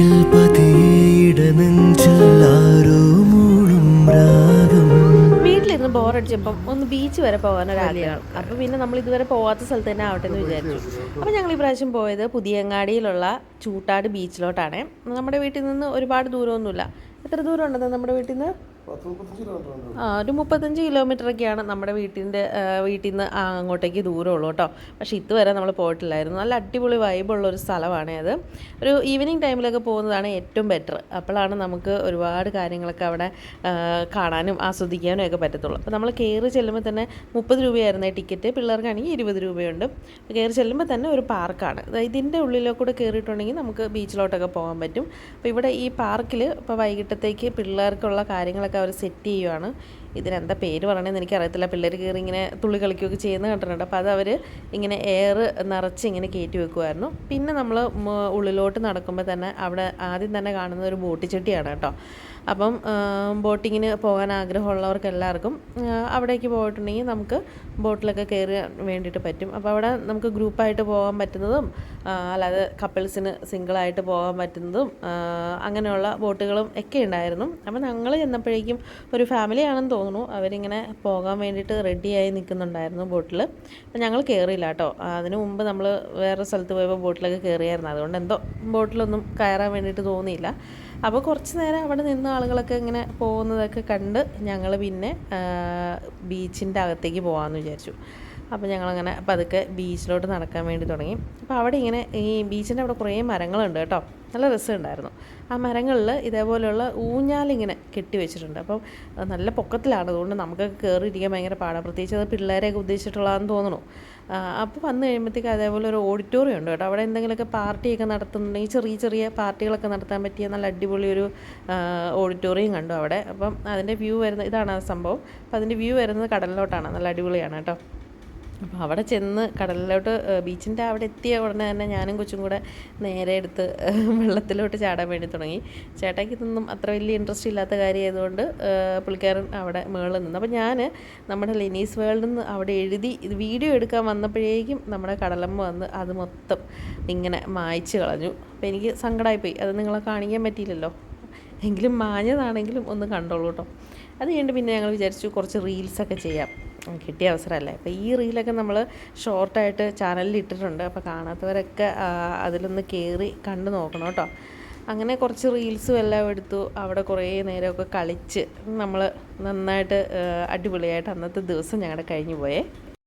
അരികിൽ പതിയിട നെഞ്ചെല്ലാരോ മൂളും രാഗം. വീട്ടിലിരുന്ന് ബോറടിച്ചപ്പം ഒന്ന് ബീച്ച് വരെ പോകാൻ ഒരാഗ്രഹം അപ്പോൾ പിന്നെ നമ്മൾ ഇതുവരെ പോവാത്ത സ്ഥലത്ത് തന്നെ ആവട്ടെ എന്ന് വിചാരിച്ചു. അപ്പോൾ ഞങ്ങൾ ഈ പ്രാവശ്യം പോയത് പുതിയങ്ങാടിയിലുള്ള ചൂട്ടാട് ബീച്ചിലോട്ടാണ് നമ്മുടെ വീട്ടിൽ നിന്ന് ഒരുപാട് ദൂരമൊന്നുമില്ല. എത്ര ദൂരം ഉണ്ടെന്ന് നമ്മുടെ വീട്ടിൽ നിന്ന്? ആ ഒരു മുപ്പത്തഞ്ച് കിലോമീറ്റർ ഒക്കെയാണ് നമ്മുടെ വീട്ടിന്റെ വീട്ടിൽ നിന്ന് അങ്ങോട്ടേക്ക് ദൂരമുള്ളൂ കേട്ടോ. പക്ഷെ ഇതുവരെ നമ്മൾ പോയിട്ടില്ലായിരുന്നു. നല്ല അടിപൊളി വൈബുള്ള ഒരു സ്ഥലമാണ് അത്. ഒരു ഈവനിങ് ടൈമിലൊക്കെ പോകുന്നതാണ് ഏറ്റവും ബെറ്റർ അപ്പോഴാണ് നമുക്ക് ഒരുപാട് കാര്യങ്ങളൊക്കെ അവിടെ കാണാനും ആസ്വദിക്കാനും ഒക്കെ പറ്റത്തുള്ളൂ. അപ്പോൾ നമ്മൾ കയറി ചെല്ലുമ്പോൾ തന്നെ മുപ്പത് രൂപയായിരുന്നു ടിക്കറ്റ് പിള്ളേർക്കാണെങ്കിൽ ഇരുപത് രൂപയുണ്ട്. കയറി ചെല്ലുമ്പോൾ തന്നെ ഒരു പാർക്കാണ്. ഇതിന്റെ ഉള്ളിലോ കൂടെ കയറിയിട്ടുണ്ടെങ്കിൽ നമുക്ക് ബീച്ചിലോട്ടൊക്കെ പോകാൻ പറ്റും. അപ്പോൾ ഇവിടെ ഈ പാർക്കിൽ ഇപ്പോൾ വൈകിട്ടത്തേക്ക് പിള്ളേർക്കുള്ള കാര്യങ്ങളൊക്കെ അവർ സെറ്റ് ചെയ്യുവാണ്. ഇതിനെന്താ പേര് പറയണമെന്ന് എനിക്കറിയത്തില്ല. പിള്ളേർ കയറി ഇങ്ങനെ തുള്ളി കളിക്കുകയൊക്കെ ചെയ്യുന്ന കണ്ടിട്ടുണ്ട്. അപ്പോൾ അത് അവർ ഇങ്ങനെ എയർ നിറച്ച് ഇങ്ങനെ കയറ്റി വെക്കുമായിരുന്നു പിന്നെ നമ്മൾ ഉള്ളിലോട്ട് നടക്കുമ്പോൾ തന്നെ അവിടെ ആദ്യം തന്നെ കാണുന്ന ഒരു ബോട്ടിച്ചട്ടിയാണ് കേട്ടോ. അപ്പം ബോട്ടിങ്ങിന് പോകാൻ ആഗ്രഹമുള്ളവർക്ക് എല്ലാവർക്കും അവിടേക്ക് പോയിട്ടുണ്ടെങ്കിൽ നമുക്ക് ബോട്ടിലൊക്കെ കയറി വേണ്ടിയിട്ട് പറ്റും. അപ്പോൾ അവിടെ നമുക്ക് ഗ്രൂപ്പായിട്ട് പോകാൻ പറ്റുന്നതും അല്ലാതെ കപ്പിൾസിന് സിംഗിളായിട്ട് പോകാൻ പറ്റുന്നതും അങ്ങനെയുള്ള ബോട്ടുകളും ഒക്കെ ഉണ്ടായിരുന്നു. അപ്പോൾ ഞങ്ങൾ ചെന്നപ്പോഴേക്കും ഒരു ഫാമിലി ആണെന്ന് തോന്നുന്നു. അവരിങ്ങനെ പോകാൻ വേണ്ടിയിട്ട് റെഡിയായി നിൽക്കുന്നുണ്ടായിരുന്നു ബോട്ടിൽ അപ്പം ഞങ്ങൾ കയറിയില്ല കേട്ടോ. അതിന് മുമ്പ് നമ്മൾ വേറെ സ്ഥലത്ത് പോയപ്പോൾ ബോട്ടിലൊക്കെ കയറിയായിരുന്നു അതുകൊണ്ട് എന്തോ ബോട്ടിലൊന്നും കയറാൻ വേണ്ടിയിട്ട് തോന്നിയില്ല. അപ്പോൾ കുറച്ച് നേരം അവിടെ നിന്ന് ആളുകളൊക്കെ ഇങ്ങനെ പോകുന്നതൊക്കെ കണ്ട് ഞങ്ങൾ പിന്നെ ബീച്ചിന്റെ അകത്തേക്ക് പോകാമെന്ന് വിചാരിച്ചു. അപ്പോൾ ഞങ്ങളങ്ങനെ പതുക്കെ ബീച്ചിലോട്ട് നടക്കാൻ വേണ്ടി തുടങ്ങി. അപ്പോൾ അവിടെ ഇങ്ങനെ ഈ ബീച്ചിന്റെ അവിടെ കുറേ മരങ്ങളുണ്ട് കേട്ടോ. നല്ല രസമുണ്ടായിരുന്നു. ആ മരങ്ങളിൽ ഇതേപോലെയുള്ള ഊഞ്ഞാലിങ്ങനെ കെട്ടി വെച്ചിട്ടുണ്ട്. അപ്പം നല്ല പൊക്കത്തിലാണ്. അതുകൊണ്ട് നമുക്കൊക്കെ കയറിയിരിക്കാൻ ഭയങ്കര പാടാണ് പ്രത്യേകിച്ച് അത് പിള്ളേരെയൊക്കെ ഉദ്ദേശിച്ചിട്ടുള്ളതെന്ന് തോന്നുന്നു അപ്പോൾ വന്നു കഴിയുമ്പോഴത്തേക്ക് അതേപോലെ ഒരു ഓഡിറ്റോറിയം ഉണ്ട് കേട്ടോ. അവിടെ എന്തെങ്കിലുമൊക്കെ പാർട്ടിയൊക്കെ നടത്തുന്നുണ്ടെങ്കിൽ ചെറിയ ചെറിയ പാർട്ടികളൊക്കെ നടത്താൻ പറ്റിയ നല്ല അടിപൊളി ഒരു ഓഡിറ്റോറിയം കണ്ടു അവിടെ. അപ്പം അതിന്റെ വ്യൂ വരുന്നത് ഇതാണ് ആ സംഭവം. അപ്പോൾ അതിന്റെ വ്യൂ വരുന്നത് കടലിലോട്ടാണ്. നല്ല അടിപൊളിയാണ് കേട്ടോ. അപ്പോൾ അവിടെ ചെന്ന് കടലിലോട്ട് ബീച്ചിന്റെ അവിടെ എത്തിയ ഉടനെ തന്നെ ഞാനും കൊച്ചും കൂടെ നേരെ എടുത്ത് വെള്ളത്തിലോട്ട് ചാടാൻ വേണ്ടി തുടങ്ങി. ചേട്ടായിക്ക് ഇതൊന്നും അത്ര വലിയ ഇൻട്രസ്റ്റ് ഇല്ലാത്ത കാര്യമായതുകൊണ്ട് പുള്ളിക്കാരൻ അവിടെ മേളിൽ നിന്ന്. അപ്പോൾ ഞാൻ നമ്മുടെ ലിനീസ് വേൾഡിൽ നിന്ന് അവിടെ എഴുതി ഇത് വീഡിയോ എടുക്കാൻ വന്നപ്പോഴേക്കും നമ്മുടെ കടലമ്മ വന്ന് അത് മൊത്തം ഇങ്ങനെ മായ്ച്ച് കളഞ്ഞു. അപ്പോൾ എനിക്ക് സങ്കടമായിപ്പോയി അത് നിങ്ങളെ കാണിക്കാൻ പറ്റിയില്ലല്ലോ. എങ്കിലും മാഞ്ഞതാണെങ്കിലും ഒന്ന് കണ്ടോളൂ കേട്ടോ. അത് കഴിഞ്ഞിട്ട് പിന്നെ ഞങ്ങൾ വിചാരിച്ചു കുറച്ച് റീൽസൊക്കെ ചെയ്യാം. കിട്ടിയ അവസരമല്ലേ? അപ്പോൾ ഈ റീലൊക്കെ നമ്മൾ ഷോർട്ടായിട്ട് ചാനലിൽ ഇട്ടിട്ടുണ്ട്. അപ്പോൾ കാണാത്തവരൊക്കെ അതിലൊന്ന് കയറി കണ്ടു നോക്കണം കേട്ടോ. അങ്ങനെ കുറച്ച് റീൽസും എല്ലാം എടുത്തു. അവിടെ കുറേ നേരമൊക്കെ കളിച്ച് നമ്മൾ നന്നായിട്ട് അടിപൊളിയായിട്ട് അന്നത്തെ ദിവസം ഞങ്ങളുടെ കഴിഞ്ഞു പോയേ.